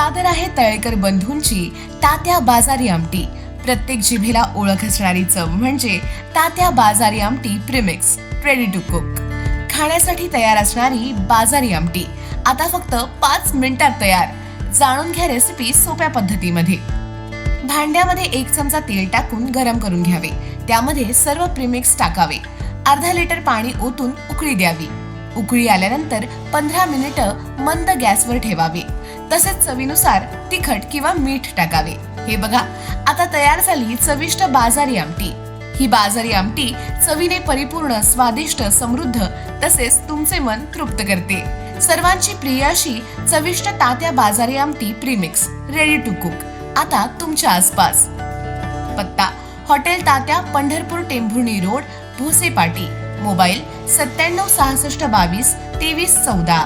सादर आहे तळेकर बंधूंची तात्या बाजारी आमटी. प्रत्येक जिभेला ओळख असणारी चव म्हणजे तात्या बाजारी आमटी प्रिमिक्स रेडी टू कुक खाण्यासाठी तयार असणारी बाजारी आमटी. आता फक्त पाच मिनिटात तयार. जाणून घ्या रेसिपी सोप्या पद्धतीमध्ये. भांड्यामध्ये एक चमचा तेल टाकून गरम करून घ्यावे. त्यामध्ये सर्व प्रिमिक्स टाकावे. अर्धा लिटर पाणी ओतून उकळी द्यावी. उकळी आल्यानंतर पंधरा मिनिटं मंद गॅसवर ठेवावे. तसेच चवीनुसार तिखट किंवा मीठ टाकावे. हे बघा आता तयार झाली चविष्ट बाजारी आमटी. ही बाजारी आमटी चवीने परिपूर्ण स्वादिष्ट समृद्ध तसेच तुमचे मन तृप्त करते. सर्वांची प्रिय अशी चविष्ट तात्या बाजारी आमटी प्रीमिक्स रेडी टू कुक आता तुमच्या आसपास. पत्ता हॉटेल तात्या पंढरपूर टेंभुर्णी रोड भोसे पाटी. मोबाईल सत्त्याण्णव सहासष्ट बावीस तेवीस चौदा.